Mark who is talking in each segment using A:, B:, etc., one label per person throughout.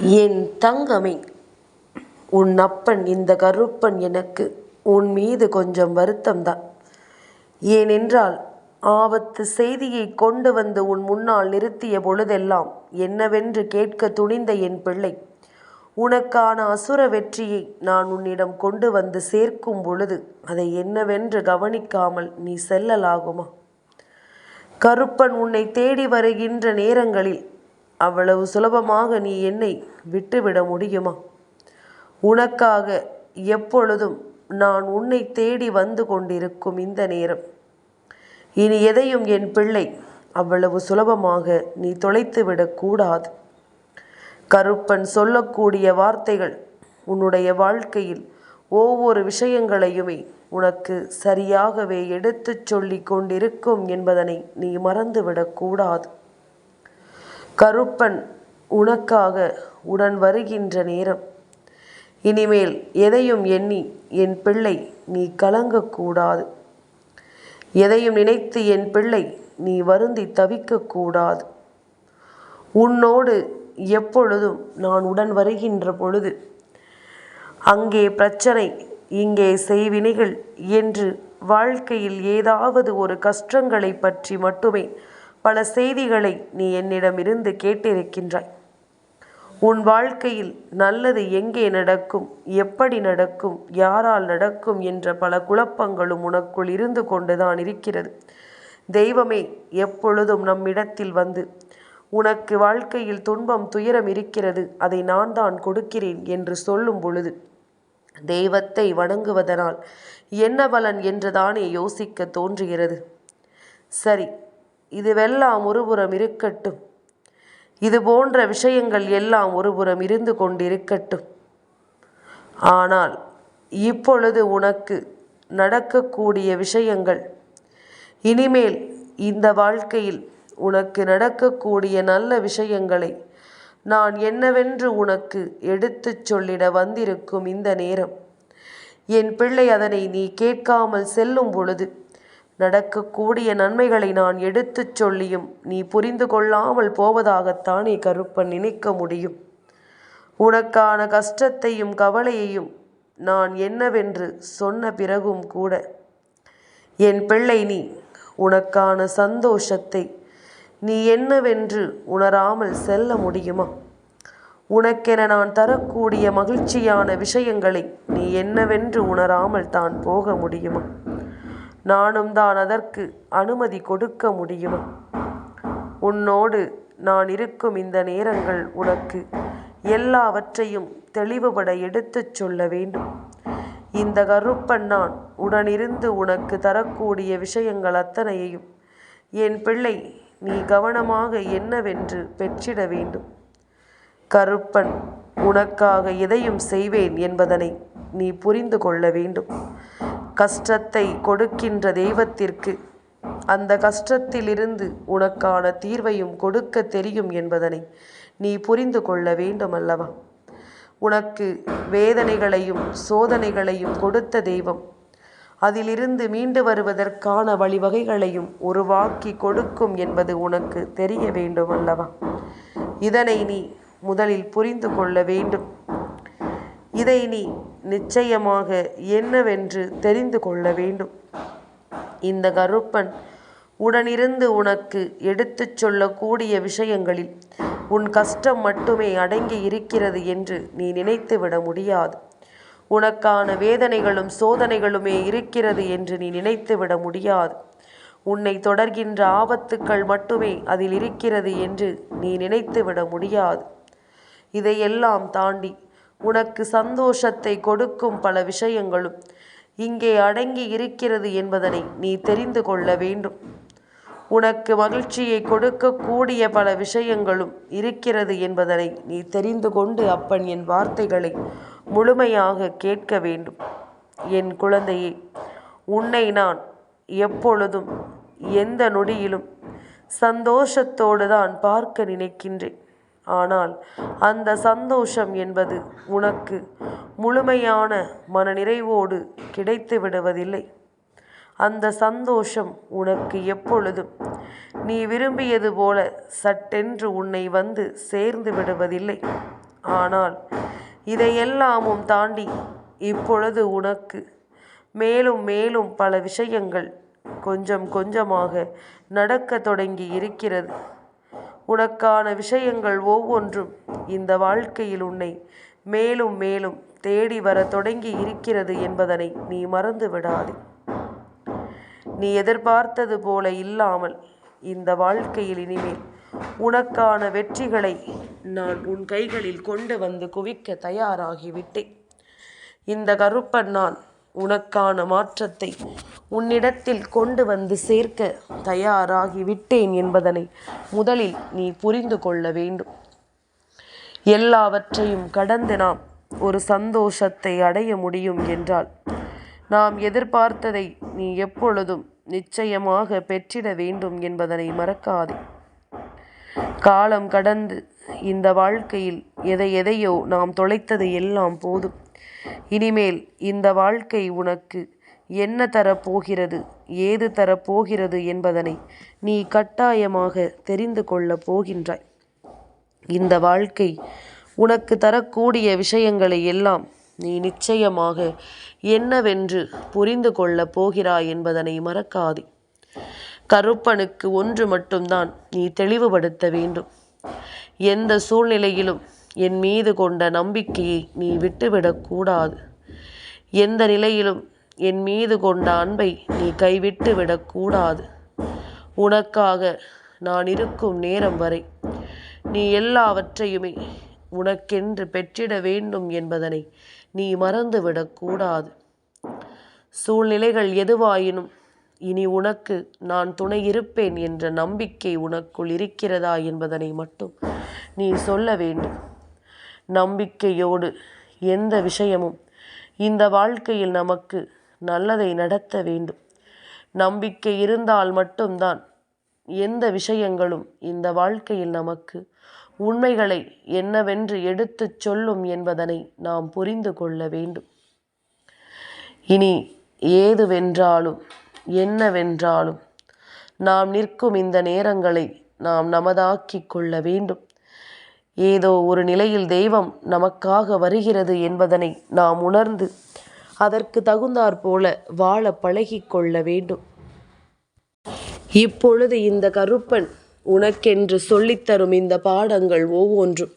A: என் தங்கமே உன் அப்பன் இந்த கருப்பன் எனக்கு உன் மீது கொஞ்சம் வருத்தம்தான். ஏனென்றால் ஆபத்து செய்தியை கொண்டு வந்து உன் முன்னால் நிறுத்திய பொழுதெல்லாம் என்னவென்று கேட்க துணிந்த என் பிள்ளை உனக்கான அசுர வெற்றியை நான் உன்னிடம் கொண்டு வந்து சேர்க்கும் பொழுது அதை என்னவென்று கவனிக்காமல் நீ செல்லலாகுமா? கருப்பன் உன்னை தேடி வருகின்ற நேரங்களில் அவ்வளவு சுலபமாக நீ என்னை விட்டுவிட முடியுமா? உனக்காக எப்பொழுதும் நான் உன்னை தேடி வந்து கொண்டிருக்கும் இந்த நேரம். இனி எதையும் என் பிள்ளை அவ்வளவு சுலபமாக நீ தொலைத்து விடக்கூடாது கருப்பன் சொல்லக்கூடிய வார்த்தைகள் உன்னுடைய வாழ்க்கையில் ஒவ்வொரு விஷயங்களையுமே உனக்கு சரியாகவே எடுத்துச் சொல்லி கொண்டிருக்கும் என்பதனை நீ மறந்துவிடக்கூடாது கருப்பன் உனக்காக உடன் வருகின்ற நேரம். இனிமேல் எதையும் எண்ணி என் பிள்ளை நீ கலங்கக்கூடாது எதையும் நினைத்து என் பிள்ளை நீ வருந்தி தவிக்கக்கூடாது உன்னோடு எப்பொழுதும் நான் உடன் வருகின்ற பொழுது அங்கே பிரச்சனை இங்கே செய்வினைகள் என்று வாழ்க்கையில் ஏதாவது ஒரு கஷ்டங்களை பற்றி மட்டுமே பல செய்திகளை நீ என்னிடமிருந்து கேட்டிருக்கின்றாய். உன் வாழ்க்கையில் நல்லது எங்கே நடக்கும் எப்படி நடக்கும் யாரால் நடக்கும் என்ற பல குழப்பங்களும் உனக்குள் இருந்து கொண்டுதான் இருக்கிறது. தெய்வமே எப்பொழுதும் நம்மிடத்தில் வந்து உனக்கு வாழ்க்கையில் துன்பம் துயரம் இருக்கிறது அதை நான் தான் கொடுக்கிறேன் என்று சொல்லும் பொழுது தெய்வத்தை வணங்குவதனால் என்ன பலன் என்றுதானே யோசிக்க தோன்றுகிறது. சரி இதுவெல்லாம் ஒருபுறம் இருக்கட்டும். இது போன்ற விஷயங்கள் எல்லாம் ஒருபுறம் இருந்து கொண்டிருக்கட்டும். ஆனால் இப்பொழுது உனக்கு நடக்கக்கூடிய விஷயங்கள் இனிமேல் இந்த வாழ்க்கையில் உனக்கு நடக்கக்கூடிய நல்ல விஷயங்களை நான் என்னவென்று உனக்கு எடுத்துச் சொல்லிட வந்திருக்கும் இந்த நேரம். என் பிள்ளை அதனை நீ கேட்காமல் செல்லும் பொழுது நடக்கக்கூடிய நன்மைகளை நான் எடுத்துச் சொல்லியும் நீ புரிந்து கொள்ளாமல் போவதாகத்தானே கருப்பன் நினைக்க முடியும். உனக்கான கஷ்டத்தையும் கவலையையும் நான் என்னவென்று சொன்ன பிறகும் கூட என் பிள்ளை நீ உனக்கான சந்தோஷத்தை நீ என்னவென்று உணராமல் செல்ல முடியுமா? உனக்கென நான் தரக்கூடிய மகிழ்ச்சியான விஷயங்களை நீ என்னவென்று உணராமல் தான் போக முடியுமா? நானும் தான் அதற்கு அனுமதி கொடுக்க முடியுமா. உன்னோடு நான் இருக்கும் இந்த நேரங்கள் உனக்கு எல்லாவற்றையும் தெளிவுபட எடுத்துச் சொல்ல வேண்டும். இந்த கருப்பன் நான் உடனிருந்து உனக்கு தரக்கூடிய விஷயங்கள் அத்தனையையும் என் பிள்ளை நீ கவனமாக என்னவென்று பெற்றிட வேண்டும். கருப்பன் உனக்காக எதையும் செய்வேன் என்பதனை நீ புரிந்து கொள்ள வேண்டும். கஷ்டத்தை கொடுக்கின்ற தெய்வத்திற்கு அந்த கஷ்டத்திலிருந்து உனக்கான தீர்வையும் கொடுக்க தெரியும் என்பதனை நீ புரிந்து கொள்ள வேண்டும் அல்லவா உனக்கு வேதனைகளையும் சோதனைகளையும் கொடுத்த தெய்வம் அதிலிருந்து மீண்டு வருவதற்கான வழிவகைகளையும் உருவாக்கி கொடுக்கும் என்பது உனக்கு தெரிய வேண்டும் அல்லவா இதனை நீ முதலில் புரிந்து கொள்ள வேண்டும். இதை நீ நிச்சயமாக என்னவென்று தெரிந்து கொள்ள வேண்டும். இந்த கருப்பன் உடனிருந்து உனக்கு எடுத்துச் சொல்லக்கூடிய விஷயங்களில் உன் கஷ்டம் மட்டுமே அடங்கி இருக்கிறது என்று நீ நினைத்துவிட முடியாது. உனக்கான வேதனைகளும் சோதனைகளுமே இருக்கிறது என்று நீ நினைத்துவிட முடியாது. உன்னை தொடர்கின்ற ஆபத்துக்கள் மட்டுமே அதில் இருக்கிறது என்று நீ நினைத்துவிட முடியாது. இதையெல்லாம் தாண்டி உனக்கு சந்தோஷத்தை கொடுக்கும் பல விஷயங்களும் இங்கே அடங்கி இருக்கிறது என்பதனை நீ தெரிந்து கொள்ள வேண்டும். உனக்கு மகிழ்ச்சியை கொடுக்கக்கூடிய பல விஷயங்களும் இருக்கிறது என்பதனை நீ தெரிந்து கொண்டு அப்பன் என் வார்த்தைகளை முழுமையாக கேட்க வேண்டும். என் குழந்தையே உன்னை நான் எப்பொழுதும் எந்த நொடியிலும் சந்தோஷத்தோடு தான் பார்க்க நினைக்கின்றேன். ஆனால் அந்த சந்தோஷம் என்பது உனக்கு முழுமையான மனநிறைவோடு கிடைத்து விடுவதில்லை. அந்த சந்தோஷம் உனக்கு எப்பொழுதும். நீ விரும்பியது போல சட்டென்று உன்னை வந்து சேர்ந்து விடுவதில்லை. ஆனால் இதையெல்லாமும் தாண்டி இப்பொழுது உனக்கு மேலும் மேலும் பல விஷயங்கள் கொஞ்சம் கொஞ்சமாக நடக்கத் தொடங்கி இருக்கிறது. உனக்கான விஷயங்கள் ஒவ்வொன்றும் இந்த வாழ்க்கையில் உன்னை மேலும் மேலும் தேடி வர தொடங்கி இருக்கிறது என்பதனை நீ மறந்து விடாதே. நீ எதிர்பார்த்தது போல இல்லாமல் இந்த வாழ்க்கையில் இனிமேல் உனக்கான வெற்றிகளை நான் உன் கைகளில் கொண்டு வந்து குவிக்க தயாராகிவிட்டேன். இந்த கருப்பன் நான் உனக்கான மாற்றத்தை உன்னிடத்தில் கொண்டு வந்து சேர்க்க தயாராகி விட்டேன் என்பதனை முதலில் நீ புரிந்து கொள்ள வேண்டும். எல்லாவற்றையும் கடந்து நாம் ஒரு சந்தோஷத்தை அடைய முடியும் என்றால் நாம் எதிர்பார்த்ததை நீ எப்பொழுதும் நிச்சயமாக பெற்றிட வேண்டும் என்பதனை மறக்காதே. காலம் கடந்து இந்த வாழ்க்கையில் எதை எதையோ நாம் தொலைத்தது எல்லாம் போதும். இனிமேல் இந்த வாழ்க்கை உனக்கு என்ன தரப்போகிறது? ஏது தரப்போகிறது என்பதனை நீ கட்டாயமாக தெரிந்து கொள்ளப் போகின்றாய். இந்த வாழ்க்கை உனக்கு தரக்கூடிய விஷயங்களை எல்லாம் நீ நிச்சயமாக என்னவென்று புரிந்து கொள்ளப் போகிறாய் என்பதனை மறக்காதே. கருப்பனுக்கு ஒன்று மட்டும்தான் நீ தெளிவுபடுத்த வேண்டும். எந்த சூழ்நிலையிலும் என் மீது கொண்ட நம்பிக்கையை நீ விட்டுவிடக்கூடாது எந்த நிலையிலும் என் மீது கொண்ட அன்பை நீ கைவிட்டு விடக்கூடாது உனக்காக நான் இருக்கும் நேரம் வரை நீ எல்லாவற்றையுமே உனக்கென்று பெற்றிட வேண்டும் என்பதனை நீ மறந்துவிடக்கூடாது சூழ்நிலைகள் எதுவாயினும் இனி உனக்கு நான் துணை இருப்பேன் என்ற நம்பிக்கை உனக்குள் இருக்கிறதா என்பதனை மட்டும் நீ சொல்ல வேண்டும். நம்பிக்கையோடு எந்த விஷயமும் இந்த வாழ்க்கையில் நமக்கு நல்லதை நடத்த வேண்டும். நம்பிக்கை இருந்தால் மட்டும்தான் எந்த விஷயங்களும் இந்த வாழ்க்கையில் நமக்கு உண்மைகளை என்னவென்று எடுத்துச் சொல்லும் என்பதனை நாம் புரிந்து கொள்ள வேண்டும். இனி ஏதுவென்றாலும் என்னவென்றாலும் நாம் நிற்கும் இந்த நேரங்களை நாம் நமதாக்கிக் கொள்ள வேண்டும். ஏதோ ஒரு நிலையில் தெய்வம் நமக்காக வருகிறது என்பதனை நாம் உணர்ந்து அதற்கு தகுந்தாற்போல வாழ பழகி கொள்ள வேண்டும். இப்பொழுது இந்த கருப்பன் உனக்கென்று சொல்லித்தரும் இந்த பாடங்கள் ஒவ்வொன்றும்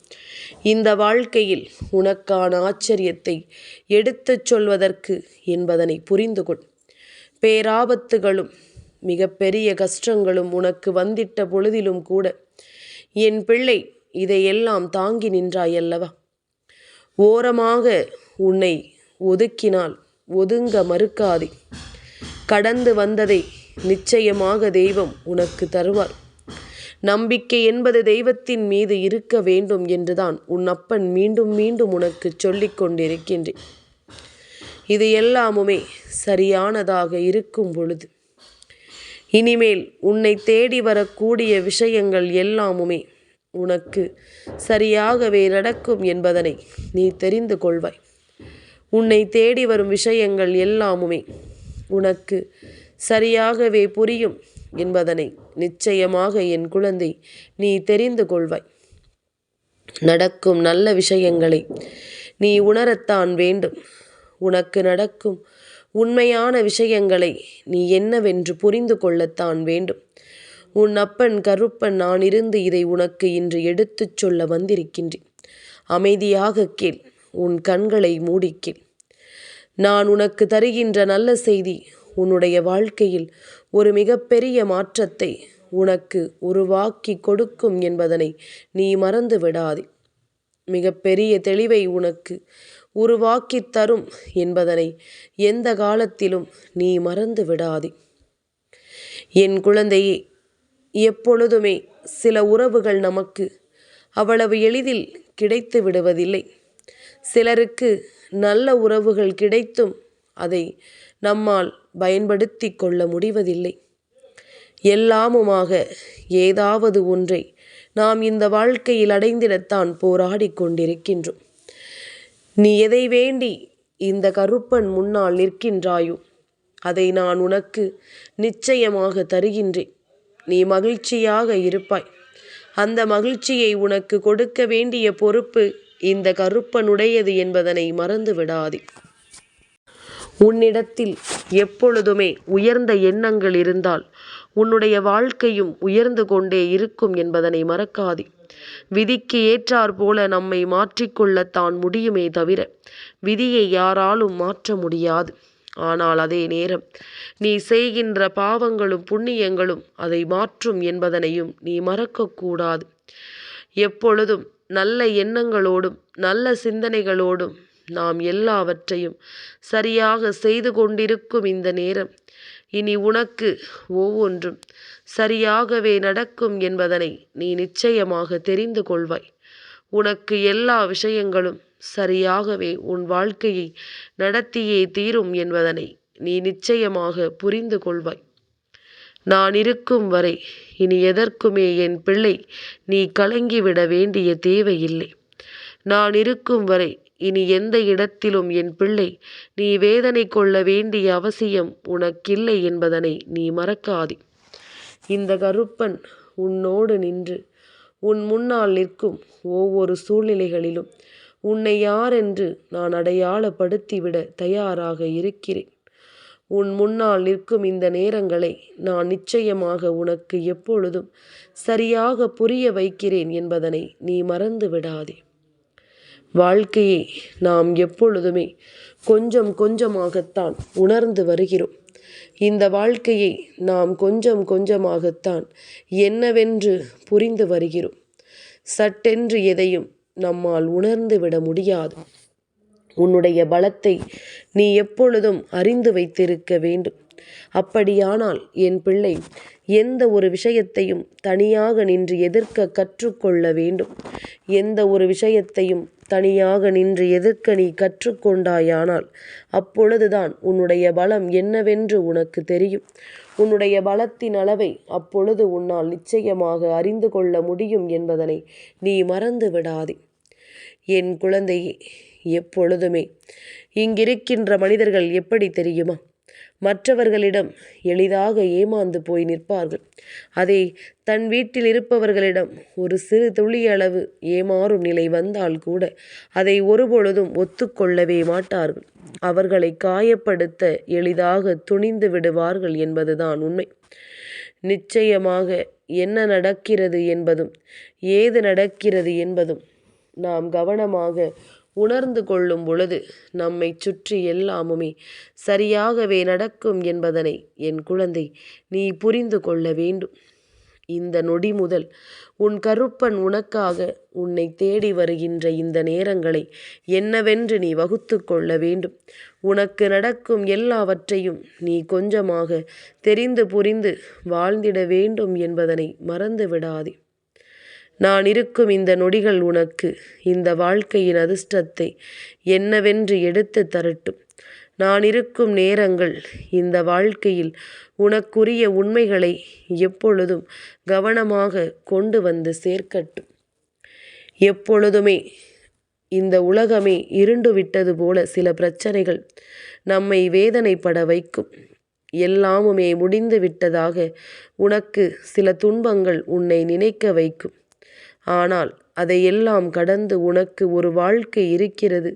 A: இந்த வாழ்க்கையில் உனக்கான ஆச்சரியத்தை எடுத்துச் சொல்வதற்கு என்பதனை புரிந்து கொள். பேராபத்துகளும் மிகப்பெரிய கஷ்டங்களும் உனக்கு வந்திட்ட பொழுதிலும் கூட என் பிள்ளை இதையெல்லாம் தாங்கி நின்றாயல்லவா ஓரமாக உன்னை ஒதுக்கினால் ஒதுங்க மறுக்காதே. கடந்து வந்ததை நிச்சயமாக தெய்வம் உனக்கு தருவார். நம்பிக்கை என்பது தெய்வத்தின் மீது இருக்க வேண்டும் என்றுதான் உன் அப்பன் மீண்டும் மீண்டும் உனக்கு சொல்லிக் கொண்டிருக்கின்றேன். இது எல்லாமுமே சரியானதாக இருக்கும் பொழுது இனிமேல் உன்னை தேடி வரக்கூடிய விஷயங்கள் எல்லாமுமே உனக்கு சரியாகவே நடக்கும் என்பதனை நீ தெரிந்து கொள்வாய். உன்னை தேடி வரும் விஷயங்கள் எல்லாமுமே உனக்கு சரியாகவே புரியும் என்பதனை நிச்சயமாக என் குழந்தை நீ தெரிந்து கொள்வாய். நடக்கும் நல்ல விஷயங்களை நீ உணரத்தான் வேண்டும். உனக்கு நடக்கும் உண்மையான விஷயங்களை நீ என்னவென்று புரிந்து கொள்ளத்தான் வேண்டும். உன் அப்பன் கருப்பன் நான் இருந்து இதை உனக்கு இன்று எடுத்துச் சொல்ல வந்திருக்கின்றேன். அமைதியாக கேள் உன் கண்களை மூடிக்கேள் நான் உனக்கு தருகின்ற நல்ல செய்தி உன்னுடைய வாழ்க்கையில் ஒரு மிகப்பெரிய மாற்றத்தை உனக்கு உருவாக்கி கொடுக்கும் என்பதனை நீ மறந்து விடாதே. மிகப்பெரிய தெளிவை உனக்கு உருவாக்கி தரும் என்பதனை எந்த காலத்திலும் நீ மறந்து விடாதே. என் குழந்தையே எப்பொழுதுமே சில உறவுகள் நமக்கு அவ்வளவு எளிதில் கிடைத்து விடுவதில்லை. சிலருக்கு நல்ல உறவுகள் கிடைத்தும் அதை நம்மால் பயன்படுத்தி கொள்ள முடிவதில்லை. எல்லாமுமாக ஏதாவது ஒன்றை நாம் இந்த வாழ்க்கையில் அடைந்திடத்தான் போராடி கொண்டிருக்கின்றோம். நீ எதை வேண்டி இந்த கருப்பன் முன்னால் நிற்கின்றாயோ அதை நான் உனக்கு நிச்சயமாக தருகின்றேன். நீ மகிழ்ச்சியாக இருப்பாய். அந்த மகிழ்ச்சியை உனக்கு கொடுக்க வேண்டிய பொறுப்பு இந்த கருப்பனுடையது என்பதனை மறந்து விடாதே. உன்னிடத்தில் எப்பொழுதுமே உயர்ந்த எண்ணங்கள் இருந்தால் உன்னுடைய வாழ்க்கையும் உயர்ந்து கொண்டே இருக்கும் என்பதனை மறக்காதே. விதிக்கு ஏற்றாற் போல நம்மை மாற்றிக்கொள்ளத்தான் முடியுமே தவிர விதியை யாராலும் மாற்ற முடியாது. ஆனால் அதே நேரம் நீ செய்கின்ற பாவங்களும் புண்ணியங்களும் அதை மாற்றும் என்பதனையும் நீ மறக்கக்கூடாது. எப்பொழுதும் நல்ல எண்ணங்களோடும் நல்ல சிந்தனைகளோடும் நாம் எல்லாவற்றையும் சரியாக செய்து கொண்டிருக்கும் இந்த நேரம். இனி உனக்கு ஒவ்வொன்றும் சரியாகவே நடக்கும் என்பதனை நீ நிச்சயமாக தெரிந்து கொள்வாய். உனக்கு எல்லா விஷயங்களும் சரியாகவே உன் வாழ்க்கையை நடத்தியே தீரும் என்பதனை நீ நிச்சயமாக புரிந்து கொள்வாய். நான் இருக்கும் வரை இனி எதற்குமே என் பிள்ளை நீ கலங்கிவிட வேண்டிய தேவையில்லை. நான் இருக்கும் வரை இனி எந்த இடத்திலும் என் பிள்ளை நீ வேதனை கொள்ள வேண்டிய அவசியம் உனக்கில்லை என்பதனை நீ மறக்காதே. இந்த கருப்பன் உன்னோடு நின்று உன் முன்னால் நிற்கும் ஒவ்வொரு சூழ்நிலைகளிலும் உன்னை யாரென்று நான் அடையாளப்படுத்திவிட தயாராக இருக்கிறேன். உன் முன்னால் நிற்கும் இந்த நேரங்களை நான் நிச்சயமாக உனக்கு எப்பொழுதும் சரியாக புரிய வைக்கிறேன் என்பதனை நீ மறந்து விடாதே. வாழ்க்கையை நாம் எப்பொழுதுமே கொஞ்சம் கொஞ்சமாகத்தான் உணர்ந்து வருகிறோம். இந்த வாழ்க்கையை நாம் கொஞ்சம் கொஞ்சமாகத்தான் என்னவென்று புரிந்து வருகிறோம். சட்டென்று எதையும் நம்மால் உணர்ந்து விட முடியாது. உன்னுடைய பலத்தை நீ எப்பொழுதும் அறிந்து வைத்திருக்க வேண்டும். அப்படியானால் என் பிள்ளை எந்த ஒரு விஷயத்தையும் தனியாக நின்று எதிர்க்க கற்றுக்கொள்ள வேண்டும். எந்த ஒரு விஷயத்தையும் தனியாக நின்று எதிர்க்க நீ கற்றுக்கொண்டாயானால் அப்பொழுதுதான் உன்னுடைய பலம் என்னவென்று உனக்கு தெரியும். உன்னுடைய பலத்தின் அளவை அப்பொழுது உன்னால் நிச்சயமாக அறிந்து கொள்ள முடியும் என்பதனை நீ மறந்து விடாதே. என் குழந்தையே எப்பொழுதுமே. இங்கிருக்கின்ற மனிதர்கள் எப்படி தெரியுமா? மற்றவர்களிடம் எளிதாக ஏமாந்து போய் நிற்பார்கள். அதை தன் வீட்டில் இருப்பவர்களிடம் ஒரு சிறு துளியளவு ஏமாறும் நிலை வந்தால் கூட அதை ஒருபொழுதும் ஒத்துக்கொள்ளவே மாட்டார்கள். அவர்களை காயப்படுத்த எளிதாக துணிந்து விடுவார்கள் என்பதுதான் உண்மை. நிச்சயமாக என்ன நடக்கிறது என்பதும் ஏது நடக்கிறது என்பதும் நாம் கவனமாக உணர்ந்து கொள்ளும் பொழுது நம்மை சுற்றி எல்லாமுமே சரியாகவே நடக்கும் என்பதனை என் குழந்தை நீ புரிந்து கொள்ள வேண்டும். இந்த நொடி முதல் உன் கருப்பன் உனக்காக உன்னை தேடி வருகின்ற இந்த நேரங்களை என்னவென்று நீ வகுத்து கொள்ள வேண்டும். உனக்கு நடக்கும் எல்லாவற்றையும் நீ கொஞ்சமாக தெரிந்து புரிந்து வாழ்ந்திட வேண்டும் என்பதனை மறந்து விடாதே நான் இருக்கும் இந்த நொடிகள் உனக்கு இந்த வாழ்க்கையின் அதிர்ஷ்டத்தை என்னவென்று எடுத்து தரட்டும். நான் இருக்கும் நேரங்கள் இந்த வாழ்க்கையில் உனக்குரிய உண்மைகளை எப்பொழுதும் கவனமாக கொண்டு வந்து சேர்க்கட்டும். எப்பொழுதுமே இந்த உலகமே இருண்டு விட்டது போல சில பிரச்சனைகள் நம்மை வேதனைப்பட வைக்கும். எல்லாமுமே முடிந்து விட்டதாக உனக்கு சில துன்பங்கள் உன்னை நினைக்க வைக்கும். ஆனால் அதையெல்லாம் கடந்து உனக்கு ஒரு வாழ்க்கை இருக்கிறது.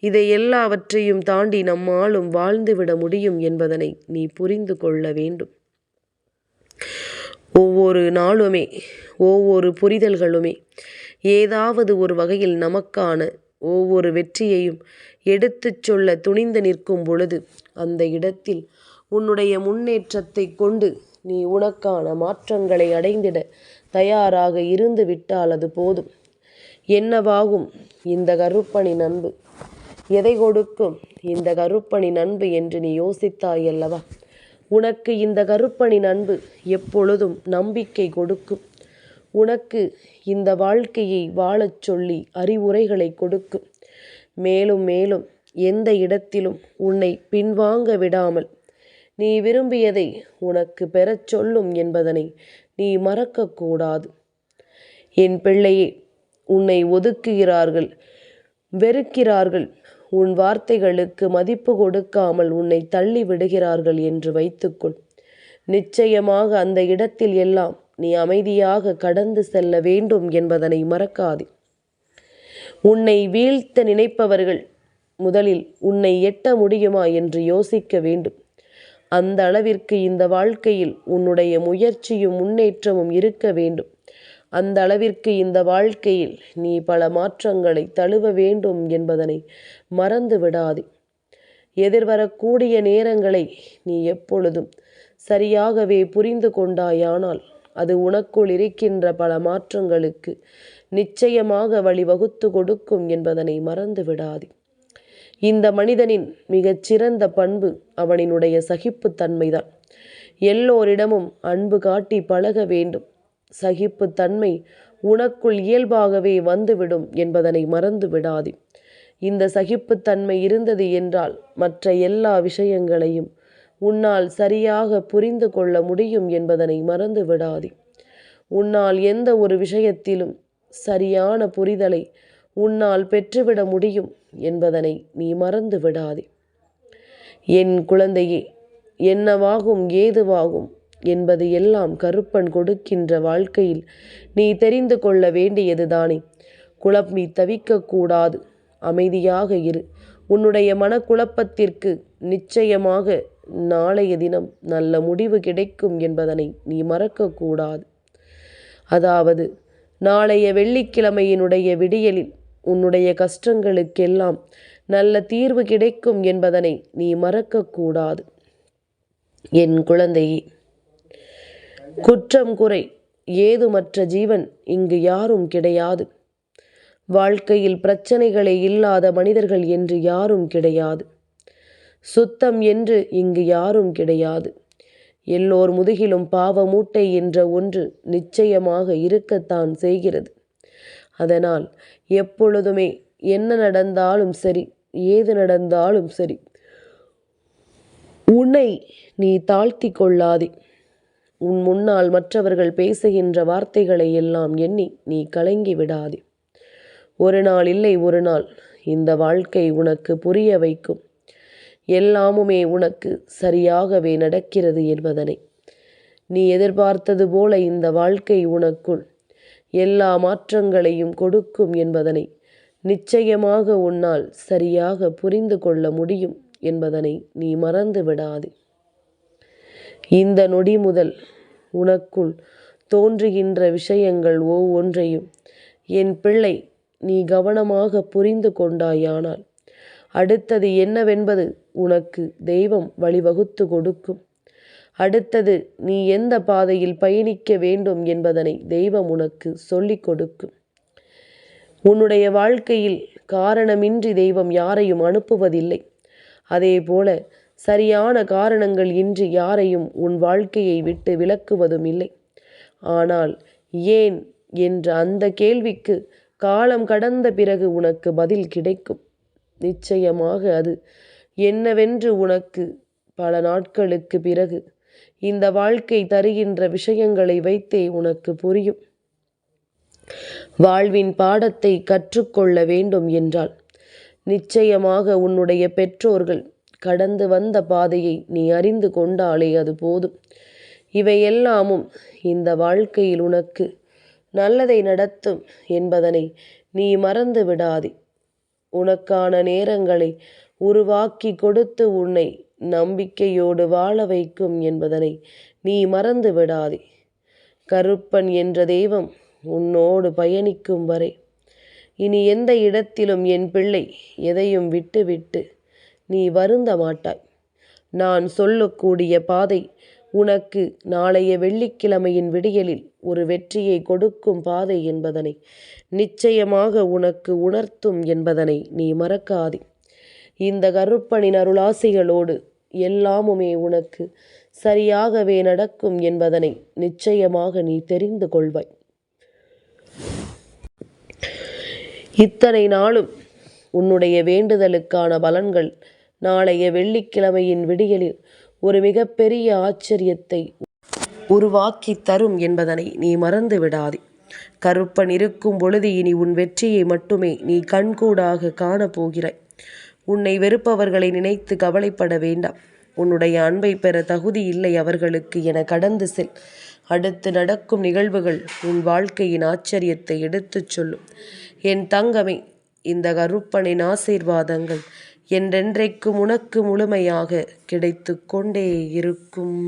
A: இதை எல்லாவற்றையும் தாண்டி நம்மாலும் வாழ்ந்துவிட முடியும் என்பதனை நீ புரிந்து கொள்ள வேண்டும். ஒவ்வொரு நாளுமே ஒவ்வொரு புரிதல்களுமே ஏதாவது ஒரு வகையில் நமக்கான ஒவ்வொரு வெற்றியையும் எடுத்துச் சொல்ல துணிந்து நிற்கும் பொழுது அந்த இடத்தில் உன்னுடைய முன்னேற்றத்தை கொண்டு நீ உனக்கான மாற்றங்களை அடைந்திட தயாராக இருந்து விட்டால் அது போதும். என்னவாகும் இந்த கருப்பணி நண்பு? எதை கொடுக்கும் இந்த கருப்பணி நண்பு என்று நீ யோசித்தாய் அல்லவா? உனக்கு இந்த கருப்பணி நண்பு எப்பொழுதும் நம்பிக்கை கொடுக்கும். உனக்கு இந்த வாழ்க்கையை வாழச் சொல்லி அறிவுரைகளை கொடுக்கும். மேலும் மேலும் எந்த இடத்திலும் உன்னை பின்வாங்க விடாமல் நீ விரும்பியதை உனக்கு பெறச் சொல்லும் என்பதனை நீ மறக்கக்கூடாது. என் பிள்ளையே உன்னை ஒதுக்குகிறார்கள் வெறுக்கிறார்கள். உன் வார்த்தைகளுக்கு மதிப்பு கொடுக்காமல் உன்னை தள்ளி விடுகிறார்கள் என்று வைத்துக்கொள். நிச்சயமாக அந்த இடத்தில் எல்லாம் நீ அமைதியாக கடந்து செல்ல வேண்டும் என்பதனை மறக்காதே. உன்னை வீழ்த்த நினைப்பவர்கள் முதலில் உன்னை எட்ட முடியுமா என்று யோசிக்க வேண்டும். அந்த அளவிற்கு இந்த வாழ்க்கையில் உன்னுடைய முயற்சியும் முன்னேற்றமும் இருக்க வேண்டும். அந்த அளவிற்கு இந்த வாழ்க்கையில் நீ பல மாற்றங்களை தழுவ வேண்டும் என்பதனை மறந்து விடாதே. எதிர்வரக்கூடிய நேரங்களை நீ எப்பொழுதும் சரியாகவே புரிந்து கொண்டாயானால் அது உனக்குள் இருக்கின்ற பல மாற்றங்களுக்கு நிச்சயமாக வழிவகுத்து கொடுக்கும் என்பதனை மறந்து விடாதே. இந்த மனிதனின் மிகச்சிறந்த பண்பு அவனினுடைய சகிப்புத்தன்மைதான். எல்லோரிடமும் அன்பு காட்டி பழக வேண்டும். சகிப்புத்தன்மை உனக்குள் இயல்பாகவே வந்துவிடும் என்பதனை மறந்து விடாதே. இந்த சகிப்புத்தன்மை இருந்தது என்றால் மற்ற எல்லா விஷயங்களையும் உன்னால் சரியாக புரிந்து கொள்ள முடியும் என்பதனை மறந்து விடாதே. உன்னால் எந்த ஒரு விஷயத்திலும் சரியான புரிதலை உன்னால் பெற்றுவிட முடியும் என்பதனை நீ மறந்து விடாதே என் குழந்தையே என்னவாகும் ஏதுவாகும் என்பது எல்லாம் கருப்பன் கொடுக்கின்ற வாழ்க்கையில் நீ தெரிந்து கொள்ள வேண்டியதுதானே குழப்பி தவிக்கக்கூடாது. அமைதியாக இரு. உன்னுடைய மனக்குழப்பத்திற்கு நிச்சயமாக நாளைய தினம் நல்ல முடிவு கிடைக்கும் என்பதனை நீ மறக்கக்கூடாது. அதாவது நாளைய வெள்ளிக்கிழமையினுடைய விடியலில் உன்னுடைய கஷ்டங்களுக்கெல்லாம் நல்ல தீர்வு கிடைக்கும் என்பதனை நீ மறக்கக்கூடாது. என் குழந்தையே குற்றம் குறை ஏதுமற்ற ஜீவன் இங்கு யாரும் கிடையாது. வாழ்க்கையில் பிரச்சனைகளே இல்லாத மனிதர்கள் என்று யாரும் கிடையாது. சுத்தம் என்று இங்கு யாரும் கிடையாது. எல்லோர் முதுகிலும் பாவமூட்டை என்ற ஒன்று நிச்சயமாக இருக்கத்தான் செய்கிறது. அதனால் எப்பொழுதுமே என்ன நடந்தாலும் சரி ஏது நடந்தாலும் சரி உன்னை நீ தாழ்த்தி கொள்ளாதே. உன் முன்னால் மற்றவர்கள் பேசுகின்ற வார்த்தைகளை எல்லாம் எண்ணி நீ கலங்கி விடாதே. ஒரு நாள் இல்லை ஒரு நாள் இந்த வாழ்க்கை உனக்கு புரிய வைக்கும். எல்லாமுமே உனக்கு சரியாகவே நடக்கிறது என்பதனை. நீ எதிர்பார்த்தது போல இந்த வாழ்க்கை உனக்குள் எல்லா மாற்றங்களையும் கொடுக்கும் என்பதனை நிச்சயமாக உன்னால் சரியாக புரிந்து கொள்ள முடியும் என்பதனை நீ மறந்து விடாதே. இந்த நொடி முதல் உனக்குள் தோன்றுகின்ற விஷயங்கள் ஒவ்வொன்றையும் என் பிள்ளை நீ கவனமாக புரிந்து கொண்டாயானால் அடுத்தது என்னவென்பது உனக்கு தெய்வம் வழிவகுத்து கொடுக்கும். அடுத்தது நீ எந்த பாதையில் பயணிக்க வேண்டும் என்பதனை தெய்வம் உனக்கு சொல்லிக் கொடுக்கும் உன்னுடைய வாழ்க்கையில் காரணமின்றி தெய்வம் யாரையும் அனுப்புவதில்லை. அதே போல சரியான காரணங்கள் இன்றி யாரையும் உன் வாழ்க்கையை விட்டு விலக்குவதும் இல்லை. ஆனால் ஏன் என்ற அந்த கேள்விக்கு காலம் கடந்த பிறகு உனக்கு பதில் கிடைக்கும். நிச்சயமாக அது என்னவென்று உனக்கு பல நாட்களுக்கு பிறகு இந்த வாழ்க்கை தருகின்ற விஷயங்களை வைத்தே உனக்கு புரியும். வாழ்வின் பாடத்தை கற்றுக்கொள்ள வேண்டும் என்றால் நிச்சயமாக உன்னுடைய பெற்றோர்கள் கடந்து வந்த பாதையை நீ அறிந்து கொண்டாலே அது போதும். இவையெல்லாமும் இந்த வாழ்க்கையில் உனக்கு நல்லதை நடத்தும் என்பதனை நீ மறந்து விடாதே உனக்கான நேரங்களை உருவாக்கி கொடுத்து உன்னை நம்பிக்கையோடு வாழ வைக்கும் என்பதனை நீ மறந்து விடாதே. கருப்பன் என்ற தெய்வம் உன்னோடு பயணிக்கும் வரை இனி எந்த இடத்திலும் என் பிள்ளை எதையும் விட்டுவிட்டு நீ வருந்த மாட்டாய். நான் சொல்லக்கூடிய பாதை உனக்கு நாளைய வெள்ளிக்கிழமையின் விடியலில் ஒரு வெற்றியை கொடுக்கும் பாதை என்பதனை நிச்சயமாக உனக்கு உணர்த்தும் என்பதனை நீ மறக்காதே. இந்த கருப்பனின் அருளாசிகளோடு எல்லாமுமே உனக்கு. சரியாகவே நடக்கும் என்பதனை நிச்சயமாக நீ தெரிந்து கொள்வாய். இத்தனை நாளும் உன்னுடைய வேண்டுதலுக்கான பலன்கள் நாளைய வெள்ளிக்கிழமையின் விடியலில் ஒரு மிகப்பெரிய ஆச்சரியத்தை உருவாக்கி தரும் என்பதனை நீ மறந்து விடாதே. கருப்பன் இருக்கும் பொழுது இனி உன் வெற்றியை மட்டுமே நீ கண்கூடாக காணப்போகிறாய். உன்னை வெறுப்பவர்களை நினைத்து கவலைப்பட வேண்டாம். உன்னுடைய அன்பை பெற தகுதி இல்லை அவர்களுக்கு என கடந்து செல். அடுத்து நடக்கும் நிகழ்வுகள் உன் வாழ்க்கையின் ஆச்சரியத்தை எடுத்துச் சொல்லும். என் தங்கமே இந்த கருப்பனின் ஆசீர்வாதங்கள் என்றென்றைக்கும் உனக்கு முழுமையாக கிடைத்து கொண்டே இருக்கும்.